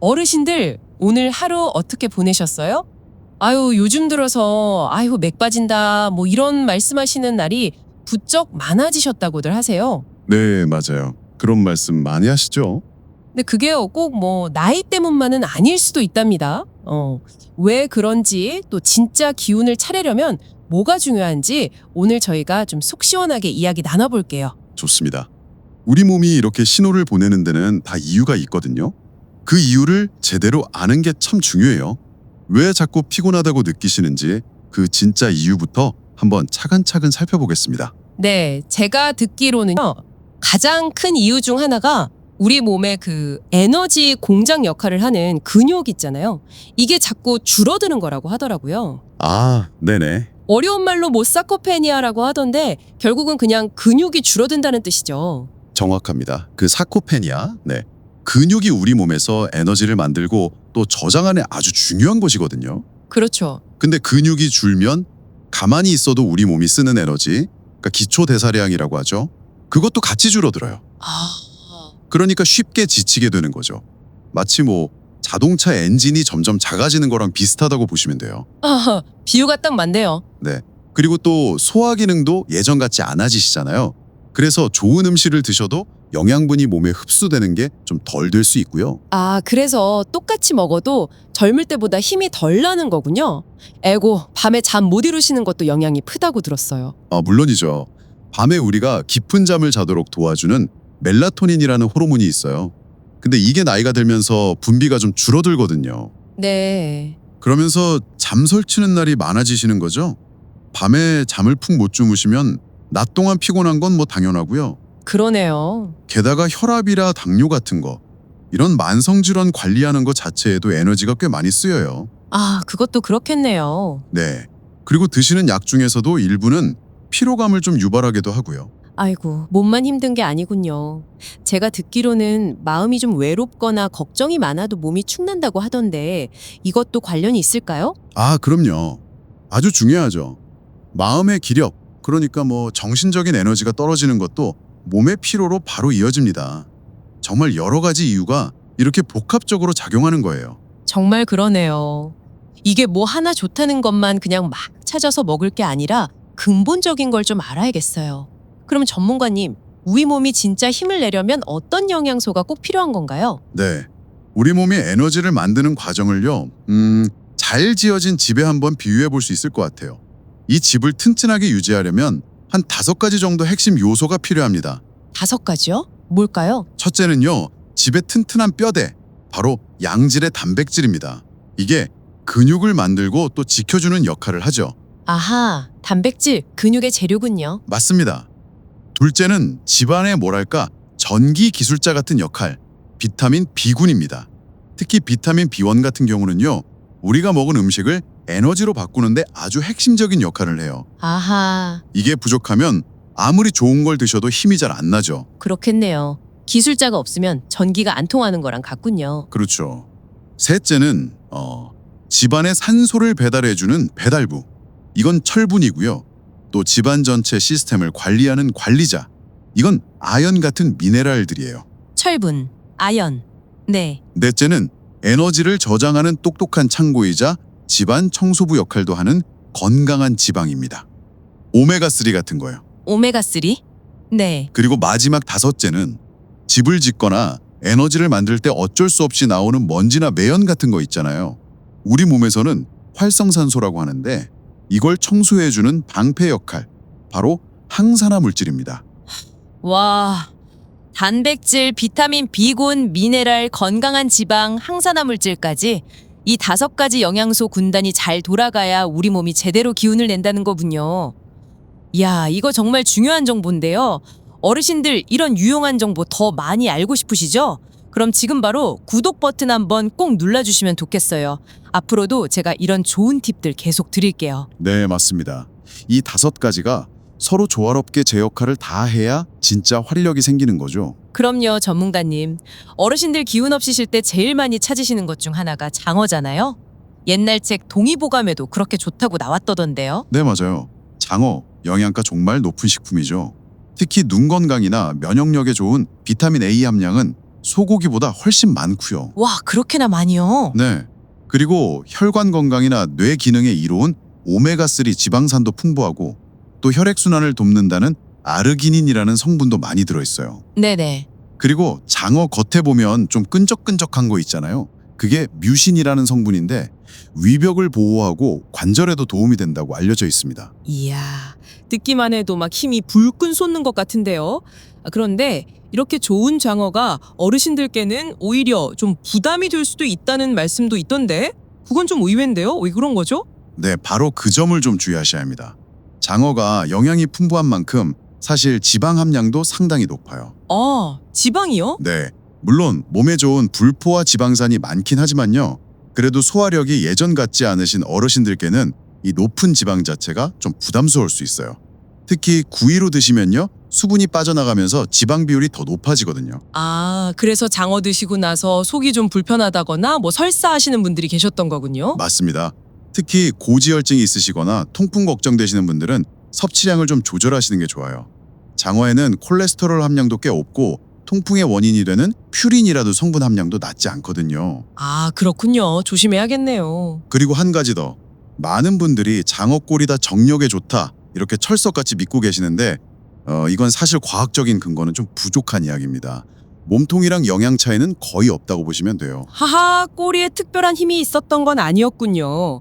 어르신들 오늘 하루 어떻게 보내셨어요? 아유, 요즘 들어서 아유, 맥 빠진다. 뭐 이런 말씀하시는 날이 부쩍 많아지셨다고들 하세요. 네, 맞아요. 그런 말씀 많이 하시죠? 근데 그게 꼭 뭐 나이 때문만은 아닐 수도 있답니다. 어. 왜 그런지 또 진짜 기운을 차리려면 뭐가 중요한지 오늘 저희가 좀 속 시원하게 이야기 나눠볼게요. 좋습니다. 우리 몸이 이렇게 신호를 보내는 데는 다 이유가 있거든요. 그 이유를 제대로 아는 게 참 중요해요. 왜 자꾸 피곤하다고 느끼시는지 그 진짜 이유부터 한번 차근차근 살펴보겠습니다. 네, 제가 듣기로는요. 가장 큰 이유 중 하나가 우리 몸의 그 에너지 공장 역할을 하는 근육 있잖아요. 이게 자꾸 줄어드는 거라고 하더라고요. 아, 네네. 어려운 말로 뭐 사코페니아라고 하던데 결국은 그냥 근육이 줄어든다는 뜻이죠. 정확합니다. 그 사코페니아, 네. 근육이 우리 몸에서 에너지를 만들고 또 저장하는 아주 중요한 것이거든요. 그렇죠. 근데 근육이 줄면 가만히 있어도 우리 몸이 쓰는 에너지, 그러니까 기초 대사량이라고 하죠. 그것도 같이 줄어들어요. 아, 그러니까 쉽게 지치게 되는 거죠. 마치 뭐 자동차 엔진이 점점 작아지는 거랑 비슷하다고 보시면 돼요. 아 비유가 딱 맞네요. 네. 그리고 또 소화 기능도 예전 같지 않아지시잖아요. 그래서 좋은 음식을 드셔도 영양분이 몸에 흡수되는 게 좀 덜 될 수 있고요. 아, 그래서 똑같이 먹어도 젊을 때보다 힘이 덜 나는 거군요. 에고, 밤에 잠 못 이루시는 것도 영향이 크다고 들었어요. 아, 물론이죠. 밤에 우리가 깊은 잠을 자도록 도와주는 멜라토닌이라는 호르몬이 있어요. 근데 이게 나이가 들면서 분비가 좀 줄어들거든요. 네. 그러면서 잠 설치는 날이 많아지시는 거죠. 밤에 잠을 푹 못 주무시면 낮 동안 피곤한 건 뭐 당연하고요. 그러네요. 게다가 혈압이라 당뇨 같은 거 이런 만성 질환 관리하는 것 자체에도 에너지가 꽤 많이 쓰여요. 아, 그것도 그렇겠네요. 네. 그리고 드시는 약 중에서도 일부는 피로감을 좀 유발하기도 하고요. 아이고, 몸만 힘든 게 아니군요. 제가 듣기로는 마음이 좀 외롭거나 걱정이 많아도 몸이 축난다고 하던데 이것도 관련이 있을까요? 아, 그럼요. 아주 중요하죠. 마음의 기력, 그러니까 뭐 정신적인 에너지가 떨어지는 것도 몸의 피로로 바로 이어집니다. 정말 여러 가지 이유가 이렇게 복합적으로 작용하는 거예요. 정말 그러네요. 이게 뭐 하나 좋다는 것만 그냥 막 찾아서 먹을 게 아니라 근본적인 걸 좀 알아야겠어요. 그럼 전문가님, 우리 몸이 진짜 힘을 내려면 어떤 영양소가 꼭 필요한 건가요? 네. 우리 몸이 에너지를 만드는 과정을요, 음, 잘 지어진 집에 한번 비유해 볼 수 있을 것 같아요. 이 집을 튼튼하게 유지하려면 한 다섯 가지 정도 핵심 요소가 필요합니다. 다섯 가지요? 뭘까요? 첫째는요, 집의 튼튼한 뼈대, 바로 양질의 단백질입니다. 이게 근육을 만들고 또 지켜주는 역할을 하죠. 아하, 단백질, 근육의 재료군요. 맞습니다. 둘째는 집안의 뭐랄까 전기 기술자 같은 역할, 비타민 B군입니다. 특히 비타민 B1 같은 경우는요, 우리가 먹은 음식을 에너지로 바꾸는데 아주 핵심적인 역할을 해요. 아하, 이게 부족하면 아무리 좋은 걸 드셔도 힘이 잘 안 나죠. 그렇겠네요. 기술자가 없으면 전기가 안 통하는 거랑 같군요. 그렇죠. 셋째는 어, 집안에 산소를 배달해주는 배달부. 이건 철분이고요. 또 집안 전체 시스템을 관리하는 관리자. 이건 아연 같은 미네랄들이에요. 철분, 아연. 네. 넷째는 에너지를 저장하는 똑똑한 창고이자 집안 청소부 역할도 하는 건강한 지방입니다. 오메가3 같은 거요. 오메가3? 네. 그리고 마지막 다섯째는 집을 짓거나 에너지를 만들 때 어쩔 수 없이 나오는 먼지나 매연 같은 거 있잖아요. 우리 몸에서는 활성산소라고 하는데 이걸 청소해주는 방패 역할, 바로 항산화 물질입니다. 와. 단백질, 비타민 B군, 미네랄, 건강한 지방, 항산화 물질까지 이 다섯 가지 영양소 군단이 잘 돌아가야 우리 몸이 제대로 기운을 낸다는 거군요. 이야, 이거 정말 중요한 정보인데요. 어르신들 이런 유용한 정보 더 많이 알고 싶으시죠? 그럼 지금 바로 구독 버튼 한번 꼭 눌러주시면 좋겠어요. 앞으로도 제가 이런 좋은 팁들 계속 드릴게요. 네, 맞습니다. 이 다섯 가지가 서로 조화롭게 제 역할을 다 해야 진짜 활력이 생기는 거죠. 그럼요, 전문가님. 어르신들 기운 없으실 때 제일 많이 찾으시는 것 중 하나가 장어잖아요. 옛날 책 동의보감에도 그렇게 좋다고 나왔더던데요. 네, 맞아요. 장어, 영양가 정말 높은 식품이죠. 특히 눈 건강이나 면역력에 좋은 비타민 A 함량은 소고기보다 훨씬 많고요. 와, 그렇게나 많이요? 네. 그리고 혈관 건강이나 뇌 기능에 이로운 오메가3 지방산도 풍부하고 또 혈액순환을 돕는다는 아르기닌이라는 성분도 많이 들어있어요. 네네. 그리고 장어 겉에 보면 좀 끈적끈적한 거 있잖아요. 그게 뮤신이라는 성분인데 위벽을 보호하고 관절에도 도움이 된다고 알려져 있습니다. 이야, 듣기만 해도 막 힘이 불끈 솟는 것 같은데요. 아, 그런데 이렇게 좋은 장어가 어르신들께는 오히려 좀 부담이 될 수도 있다는 말씀도 있던데 그건 좀 의외인데요. 왜 그런 거죠? 네, 바로 그 점을 좀 주의하셔야 합니다. 장어가 영양이 풍부한 만큼 사실 지방 함량도 상당히 높아요. 아, 지방이요? 네, 물론 몸에 좋은 불포화 지방산이 많긴 하지만요. 그래도 소화력이 예전 같지 않으신 어르신들께는 이 높은 지방 자체가 좀 부담스러울 수 있어요. 특히 구이로 드시면요. 수분이 빠져나가면서 지방 비율이 더 높아지거든요. 아, 그래서 장어 드시고 나서 속이 좀 불편하다거나 뭐 설사하시는 분들이 계셨던 거군요. 맞습니다. 특히 고지혈증이 있으시거나 통풍 걱정되시는 분들은 섭취량을 좀 조절하시는 게 좋아요. 장어에는 콜레스테롤 함량도 꽤 없고 통풍의 원인이 되는 퓨린이라도 성분 함량도 낮지 않거든요. 아, 그렇군요. 조심해야겠네요. 그리고 한 가지 더. 많은 분들이 장어골이 다 정력에 좋다 이렇게 철석같이 믿고 계시는데 어, 이건 사실 과학적인 근거는 좀 부족한 이야기입니다. 몸통이랑 영양 차이는 거의 없다고 보시면 돼요. 하하, 꼬리에 특별한 힘이 있었던 건 아니었군요.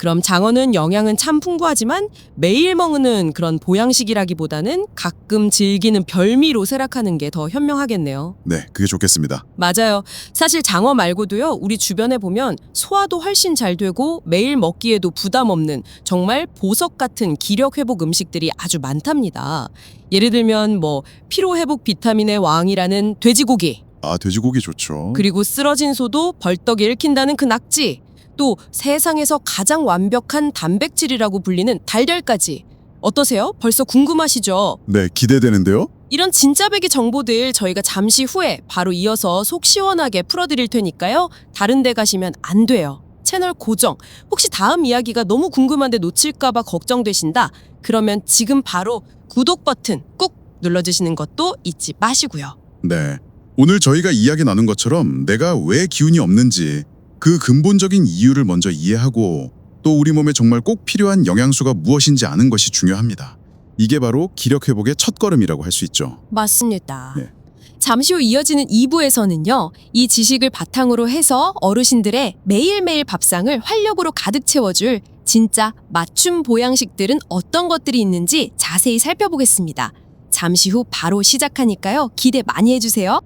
그럼 장어는 영양은 참 풍부하지만 매일 먹는 그런 보양식이라기보다는 가끔 즐기는 별미로 생각하는 게 더 현명하겠네요. 네, 그게 좋겠습니다. 맞아요. 사실 장어 말고도요, 우리 주변에 보면 소화도 훨씬 잘 되고 매일 먹기에도 부담 없는 정말 보석 같은 기력 회복 음식들이 아주 많답니다. 예를 들면 뭐 피로 회복 비타민의 왕이라는 돼지고기, 아, 돼지고기 좋죠. 그리고 쓰러진 소도 벌떡 일으킨다는 그 낙지, 또 세상에서 가장 완벽한 단백질이라고 불리는 달걀까지. 어떠세요? 벌써 궁금하시죠? 네, 기대되는데요. 이런 진짜 배기 정보들 저희가 잠시 후에 바로 이어서 속 시원하게 풀어드릴 테니까요. 다른 데 가시면 안 돼요. 채널 고정. 혹시 다음 이야기가 너무 궁금한데 놓칠까봐 걱정되신다? 그러면 지금 바로 구독 버튼 꾹 눌러주시는 것도 잊지 마시고요. 네. 오늘 저희가 이야기 나눈 것처럼 내가 왜 기운이 없는지 그 근본적인 이유를 먼저 이해하고 또 우리 몸에 정말 꼭 필요한 영양소가 무엇인지 아는 것이 중요합니다. 이게 바로 기력 회복의 첫걸음이라고 할 수 있죠. 맞습니다. 네. 잠시 후 이어지는 2부에서는요, 이 지식을 바탕으로 해서 어르신들의 매일매일 밥상을 활력으로 가득 채워줄 진짜 맞춤 보양식들은 어떤 것들이 있는지 자세히 살펴보겠습니다. 잠시 후 바로 시작하니까요, 기대 많이 해주세요.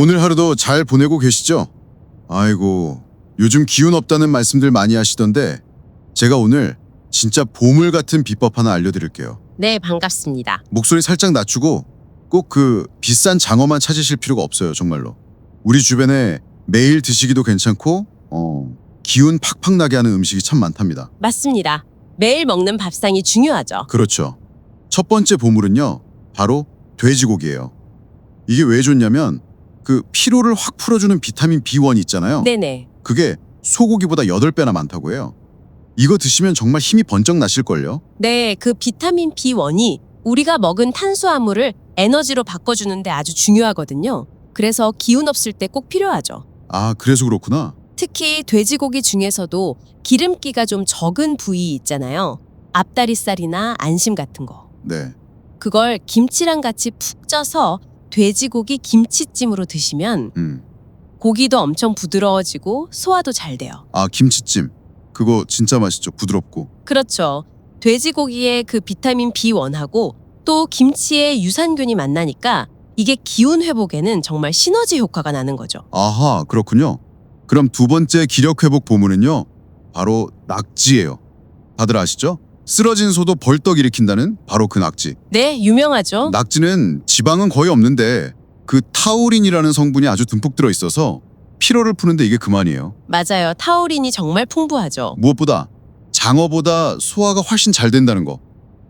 오늘 하루도 잘 보내고 계시죠? 아이고, 요즘 기운 없다는 말씀들 많이 하시던데 제가 오늘 진짜 보물 같은 비법 하나 알려드릴게요. 네, 반갑습니다. 목소리 살짝 낮추고 꼭 그 비싼 장어만 찾으실 필요가 없어요, 정말로. 우리 주변에 매일 드시기도 괜찮고 어, 기운 팍팍 나게 하는 음식이 참 많답니다. 맞습니다. 매일 먹는 밥상이 중요하죠. 그렇죠. 첫 번째 보물은요. 바로 돼지고기예요. 이게 왜 좋냐면 그 피로를 확 풀어주는 비타민 B1 있잖아요. 네네. 그게 소고기보다 8배나 많다고 해요. 이거 드시면 정말 힘이 번쩍 나실걸요? 네, 그 비타민 B1이 우리가 먹은 탄수화물을 에너지로 바꿔주는데 아주 중요하거든요. 그래서 기운 없을 때 꼭 필요하죠. 아, 그래서 그렇구나. 특히 돼지고기 중에서도 기름기가 좀 적은 부위 있잖아요. 앞다리살이나 안심 같은 거. 네. 그걸 김치랑 같이 푹 쪄서 돼지고기 김치찜으로 드시면 음. 고기도 엄청 부드러워지고 소화도 잘 돼요. 아, 김치찜. 그거 진짜 맛있죠. 부드럽고. 그렇죠. 돼지고기의 그 비타민 B1하고 또 김치의 유산균이 만나니까 이게 기운 회복에는 정말 시너지 효과가 나는 거죠. 아하, 그렇군요. 그럼 두 번째 기력 회복 보물은요. 바로 낙지예요. 다들 아시죠? 쓰러진 소도 벌떡 일으킨다는 바로 그 낙지. 네, 유명하죠. 낙지는 지방은 거의 없는데 그 타우린이라는 성분이 아주 듬뿍 들어 있어서 피로를 푸는데 이게 그만이에요. 맞아요. 타우린이 정말 풍부하죠. 무엇보다 장어보다 소화가 훨씬 잘 된다는 거.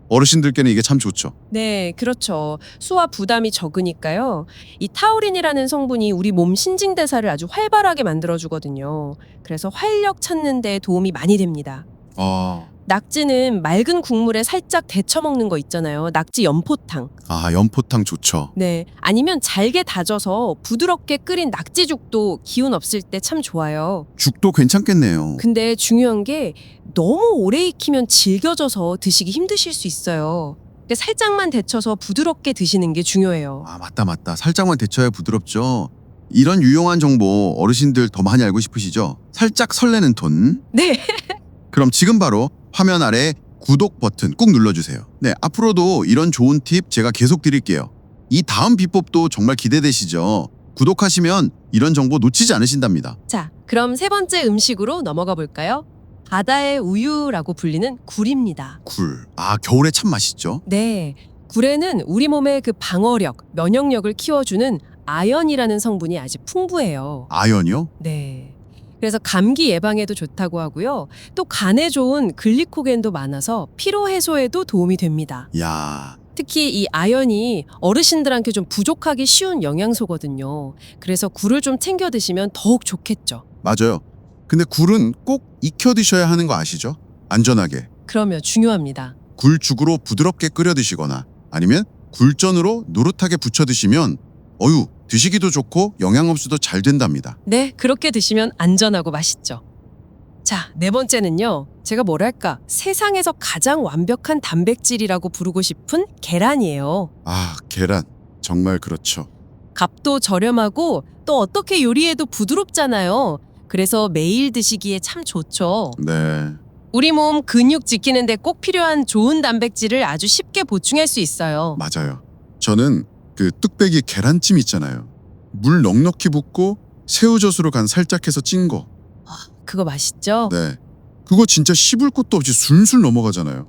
어르신들께는 이게 참 좋죠. 네, 그렇죠. 수화 부담이 적으니까요. 이 타우린이라는 성분이 우리 몸 신진 대사를 아주 활발하게 만들어 주거든요. 그래서 활력 찾는 데 도움이 많이 됩니다. 아, 낙지는 맑은 국물에 살짝 데쳐 먹는 거 있잖아요. 낙지 연포탕. 아, 연포탕 좋죠. 네. 아니면 잘게 다져서 부드럽게 끓인 낙지죽도 기운 없을 때 참 좋아요. 죽도 괜찮겠네요. 근데 중요한 게 너무 오래 익히면 질겨져서 드시기 힘드실 수 있어요. 근데 살짝만 데쳐서 부드럽게 드시는 게 중요해요. 아, 맞다, 맞다. 살짝만 데쳐야 부드럽죠. 이런 유용한 정보 어르신들 더 많이 알고 싶으시죠? 살짝 설레는 톤. 네. 그럼 지금 바로 화면 아래 구독 버튼 꾹 눌러주세요. 네, 앞으로도 이런 좋은 팁 제가 계속 드릴게요. 이 다음 비법도 정말 기대되시죠? 구독하시면 이런 정보 놓치지 않으신답니다. 자, 그럼 세 번째 음식으로 넘어가 볼까요? 바다의 우유라고 불리는 굴입니다. 굴. 아, 겨울에 참 맛있죠? 네. 굴에는 우리 몸의 그 방어력, 면역력을 키워주는 아연이라는 성분이 아주 풍부해요. 아연이요? 네. 그래서 감기 예방에도 좋다고 하고요. 또 간에 좋은 글리코겐도 많아서 피로 해소에도 도움이 됩니다. 야, 특히 이 아연이 어르신들한테 좀 부족하기 쉬운 영양소거든요. 그래서 굴을 좀 챙겨 드시면 더욱 좋겠죠. 맞아요. 근데 굴은 꼭 익혀 드셔야 하는 거 아시죠? 안전하게. 그러면 중요합니다. 굴죽으로 부드럽게 끓여 드시거나 아니면 굴전으로 노릇하게 부쳐 드시면 어유 드시기도 좋고 영양 흡수도 잘 된답니다. 네, 그렇게 드시면 안전하고 맛있죠. 자, 네 번째는요. 제가 뭐랄까, 세상에서 가장 완벽한 단백질이라고 부르고 싶은 계란이에요. 아, 계란. 정말 그렇죠. 값도 저렴하고 또 어떻게 요리해도 부드럽잖아요. 그래서 매일 드시기에 참 좋죠. 네. 우리 몸 근육 지키는데 꼭 필요한 좋은 단백질을 아주 쉽게 보충할 수 있어요. 맞아요. 저는 그 뚝배기 계란찜 있잖아요. 물 넉넉히 붓고 새우젓으로 간 살짝 해서 찐 거. 그거 맛있죠? 네. 그거 진짜 씹을 것도 없이 술술 넘어가잖아요.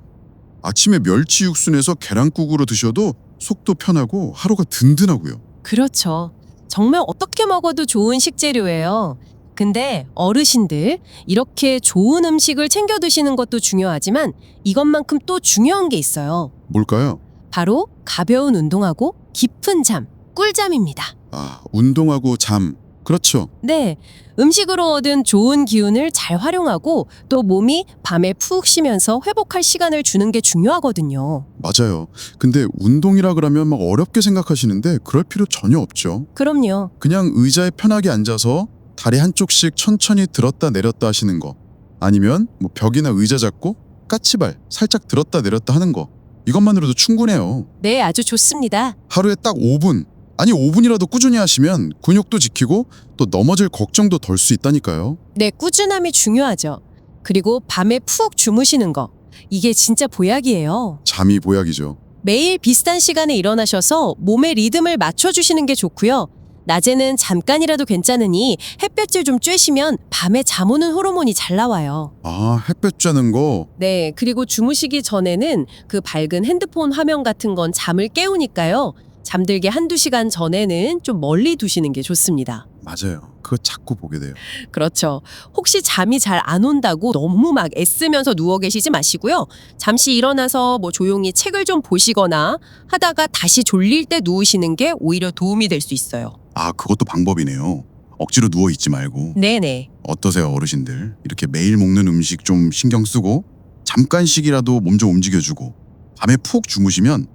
아침에 멸치 육수 내서 계란국으로 드셔도 속도 편하고 하루가 든든하고요. 그렇죠. 정말 어떻게 먹어도 좋은 식재료예요. 근데 어르신들 이렇게 좋은 음식을 챙겨 드시는 것도 중요하지만 이것만큼 또 중요한 게 있어요. 뭘까요? 바로 가벼운 운동하고 깊은 잠, 꿀잠입니다. 아, 운동하고 잠. 그렇죠. 네. 음식으로 얻은 좋은 기운을 잘 활용하고 또 몸이 밤에 푹 쉬면서 회복할 시간을 주는 게 중요하거든요. 맞아요. 근데 운동이라 그러면 막 어렵게 생각하시는데 그럴 필요 전혀 없죠. 그럼요. 그냥 의자에 편하게 앉아서 다리 한쪽씩 천천히 들었다 내렸다 하시는 거. 아니면 뭐 벽이나 의자 잡고 까치발 살짝 들었다 내렸다 하는 거. 이것만으로도 충분해요. 네, 아주 좋습니다. 하루에 딱 5분, 아니 5분이라도 꾸준히 하시면 근육도 지키고 또 넘어질 걱정도 덜 수 있다니까요. 네, 꾸준함이 중요하죠. 그리고 밤에 푹 주무시는 거. 이게 진짜 보약이에요. 잠이 보약이죠. 매일 비슷한 시간에 일어나셔서 몸의 리듬을 맞춰주시는 게 좋고요. 낮에는 잠깐이라도 괜찮으니 햇볕을 좀 쬐시면 밤에 잠 오는 호르몬이 잘 나와요. 아, 햇볕 쬐는 거. 네, 그리고 주무시기 전에는 그 밝은 핸드폰 화면 같은 건 잠을 깨우니까요. 잠들기 한두 시간 전에는 좀 멀리 두시는 게 좋습니다. 맞아요. 그거 자꾸 보게 돼요. 그렇죠. 혹시 잠이 잘 안 온다고 너무 막 애쓰면서 누워 계시지 마시고요. 잠시 일어나서 뭐 조용히 책을 좀 보시거나 하다가 다시 졸릴 때 누우시는 게 오히려 도움이 될 수 있어요. 아, 그것도 방법이네요. 억지로 누워 있지 말고. 네네. 어떠세요, 어르신들? 이렇게 매일 먹는 음식 좀 신경 쓰고 잠깐씩이라도 몸 좀 움직여주고 밤에 푹 주무시면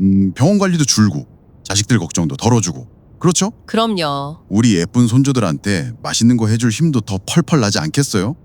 음, 병원 관리도 줄고 자식들 걱정도 덜어주고 그렇죠? 그럼요. 우리 예쁜 손주들한테 맛있는 거 해줄 힘도 더 펄펄 나지 않겠어요?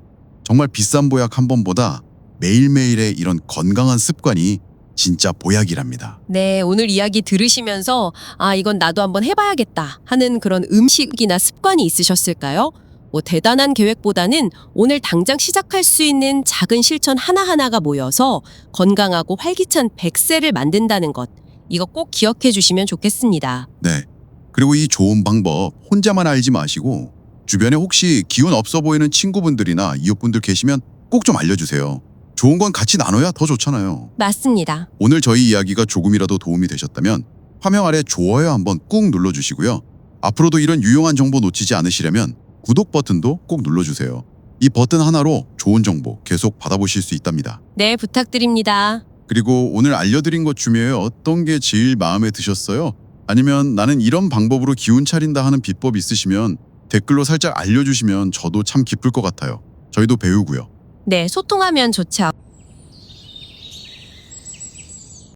정말 비싼 보약 한 번보다 매일매일의 이런 건강한 습관이 진짜 보약이랍니다. 네, 오늘 이야기 들으시면서 아, 이건 나도 한번 해봐야겠다 하는 그런 음식이나 습관이 있으셨을까요? 뭐 대단한 계획보다는 오늘 당장 시작할 수 있는 작은 실천 하나하나가 모여서 건강하고 활기찬 100세를 만든다는 것. 이거 꼭 기억해 주시면 좋겠습니다. 네. 그리고 이 좋은 방법 혼자만 알지 마시고 주변에 혹시 기운 없어 보이는 친구분들이나 이웃분들 계시면 꼭 좀 알려주세요. 좋은 건 같이 나눠야 더 좋잖아요. 맞습니다. 오늘 저희 이야기가 조금이라도 도움이 되셨다면 화면 아래 좋아요 한번 꾹 눌러주시고요. 앞으로도 이런 유용한 정보 놓치지 않으시려면 구독 버튼도 꼭 눌러주세요. 이 버튼 하나로 좋은 정보 계속 받아보실 수 있답니다. 네, 부탁드립니다. 그리고 오늘 알려드린 것 중에 어떤 게 제일 마음에 드셨어요? 아니면 나는 이런 방법으로 기운 차린다 하는 비법 있으시면 댓글로 살짝 알려주시면 저도 참 기쁠 것 같아요. 저희도 배우고요. 네, 소통하면 좋죠.